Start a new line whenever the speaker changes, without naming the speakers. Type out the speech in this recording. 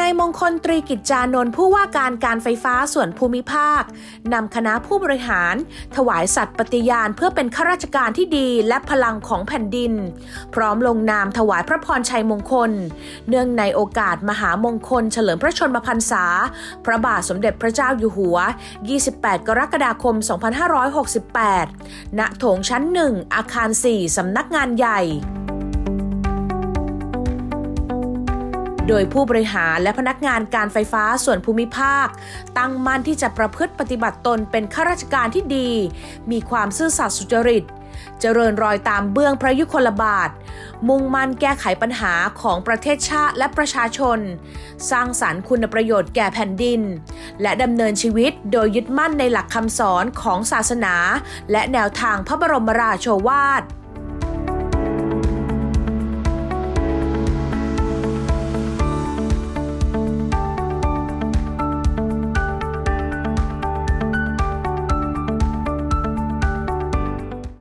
นายมงคลตรีกิจจานนท์ผู้ว่าการการไฟฟ้าส่วนภูมิภาค นำคณะผู้บริหาร ถวายสัตย์ปฏิญาณเพื่อเป็นข้าราชการที่ดีและพลังของแผ่นดิน พร้อมลงนามถวายพระพรชัยมงคล เนื่องในโอกาสมหามงคล เฉลิมพระชนมพรรษา พระบาทสมเด็จพระเจ้าอยู่หัว 28 กรกฎาคม 2568 ณ โถงชั้น1อาคาร 4 สำนักงานใหญ่ โดยผู้บริหารและพนักงานการไฟฟ้าส่วนภูมิภาค ตั้งมั่นที่จะประพฤติปฏิบัติตนเป็นข้าราชการที่ดี มีความซื่อสัตย์สุจริต เจริญรอยตามเบื้องพระยุคลบาท มุ่งมั่นแก้ไขปัญหาของประเทศชาติและประชาชน สร้างสารรค์คุณประโยชน์แก่แผ่นดิน และดำเนินชีวิตโดยยึดมั่นในหลักคำสอนของศาสนา และแนวทางพระบรมราโชวาท